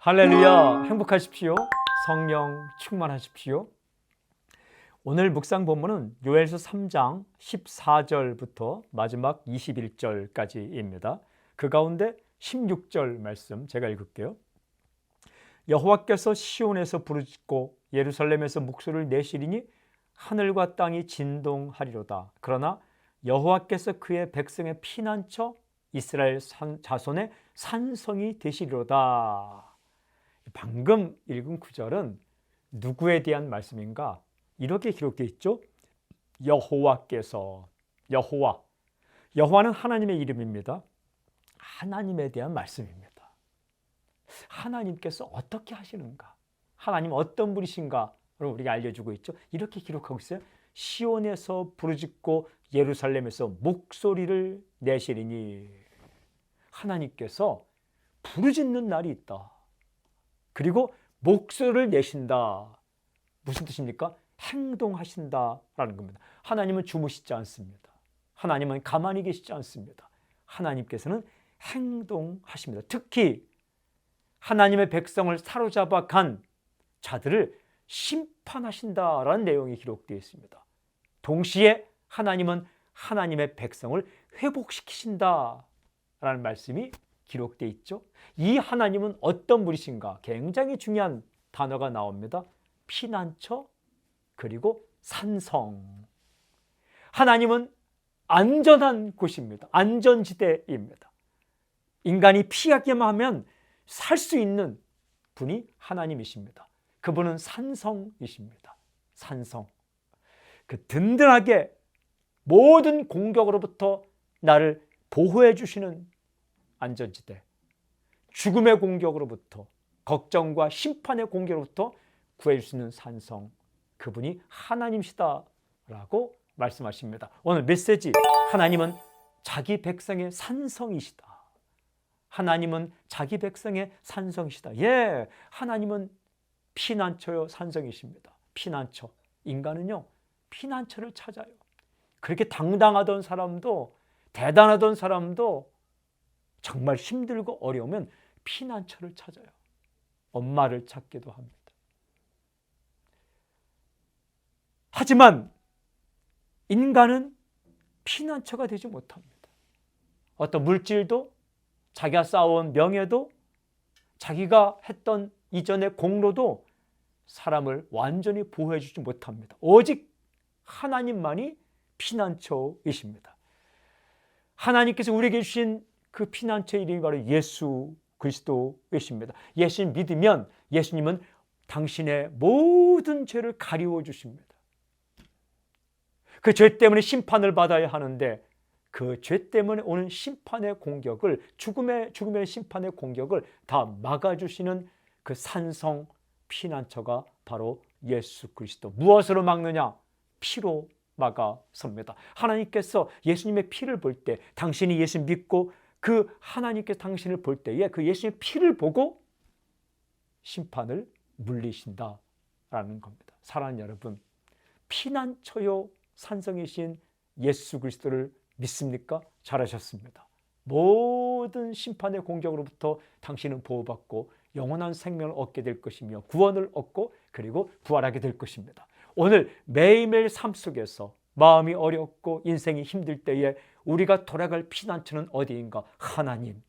할렐루야 행복하십시오. 성령 충만하십시오. 오늘 묵상 본문은 요엘서 3장 14절부터 마지막 21절까지입니다. 그 가운데 16절 말씀 제가 읽을게요. 여호와께서 시온에서 부르짖고 예루살렘에서 목소리를 내시리니 하늘과 땅이 진동하리로다. 그러나 여호와께서 그의 백성의 피난처 이스라엘 산, 자손의 산성이 되시리로다. 방금 읽은 구절은 누구에 대한 말씀인가? 이렇게 기록되어 있죠. 여호와께서 여호와 여호와는 하나님의 이름입니다. 하나님에 대한 말씀입니다. 하나님께서 어떻게 하시는가? 하나님 어떤 분이신가? 를 우리가 알려주고 있죠. 이렇게 기록하고 있어요. 시온에서 부르짖고 예루살렘에서 목소리를 내시리니 하나님께서 부르짖는 날이 있다. 그리고 목소리를 내신다. 무슨 뜻입니까? 행동하신다라는 겁니다. 하나님은 주무시지 않습니다. 하나님은 가만히 계시지 않습니다. 하나님께서는 행동하십니다. 특히 하나님의 백성을 사로잡아 간 자들을 심판하신다라는 내용이 기록되어 있습니다. 동시에 하나님은 하나님의 백성을 회복시키신다라는 말씀이 기록되어 있죠. 이 하나님은 어떤 분이신가? 굉장히 중요한 단어가 나옵니다. 피난처 그리고 산성. 하나님은 안전한 곳입니다. 안전지대입니다. 인간이 피하기만 하면 살 수 있는 분이 하나님이십니다. 그분은 산성이십니다. 산성. 그 든든하게 모든 공격으로부터 나를 보호해 주시는 안전지대. 죽음의 공격으로부터 걱정과 심판의 공격으로부터 구해 주시는 산성. 그분이 하나님이시다라고 말씀하십니다. 오늘 메시지 하나님은 자기 백성의 산성이시다. 하나님은 자기 백성의 산성이시다. 예, 하나님은 피난처요 산성이십니다. 피난처. 인간은요 피난처를 찾아요. 그렇게 당당하던 사람도 대단하던 사람도 정말 힘들고 어려우면 피난처를 찾아요. 엄마를 찾기도 합니다. 하지만 인간은 피난처가 되지 못합니다. 어떤 물질도 자기가 쌓아온 명예도 자기가 했던 이전의 공로도 사람을 완전히 보호해 주지 못합니다. 오직 하나님만이 피난처이십니다. 하나님께서 우리에게 주신 그 피난처 이름이 바로 예수 그리스도이십니다. 예수님 믿으면 예수님은 당신의 모든 죄를 가리워 주십니다. 그 죄 때문에 심판을 받아야 하는데 그 죄 때문에 오는 심판의 공격을 죽음의 죽음의 심판의 공격을 다 막아 주시는 그 산성 피난처가 바로 예수 그리스도. 무엇으로 막느냐? 피로 막아 섭니다. 하나님께서 예수님의 피를 볼 때 당신이 예수 믿고 그 하나님께서 당신을 볼 때에 그 예수님의 피를 보고 심판을 물리신다라는 겁니다. 사랑하는 여러분, 피난처요 산성이신 예수 그리스도를 믿습니까? 잘하셨습니다. 모든 심판의 공격으로부터 당신은 보호받고 영원한 생명을 얻게 될 것이며 구원을 얻고 그리고 부활하게 될 것입니다. 오늘 매일매일 삶 속에서 마음이 어렵고 인생이 힘들 때에 우리가 돌아갈 피난처는 어디인가? 하나님.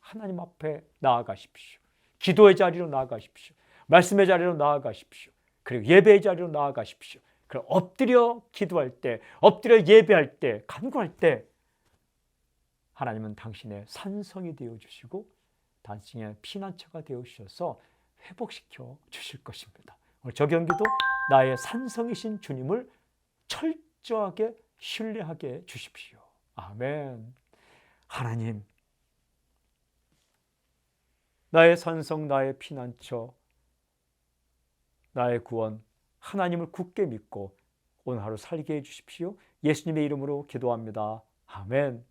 하나님 앞에 나아가십시오. 기도의 자리로 나아가십시오. 말씀의 자리로 나아가십시오. 그리고 예배의 자리로 나아가십시오. 그리고 엎드려 기도할 때, 엎드려 예배할 때, 간구할 때 하나님은 당신의 산성이 되어 주시고 당신의 피난처가 되어 주셔서 회복시켜 주실 것입니다. 오늘 저 경기도 나의 산성이신 주님을 철저하게 신뢰하게 주십시오. 아멘. 하나님, 나의 산성, 나의 피난처, 나의 구원, 하나님을 굳게 믿고 오늘 하루 살게 해 주십시오. 예수님의 이름으로 기도합니다. 아멘.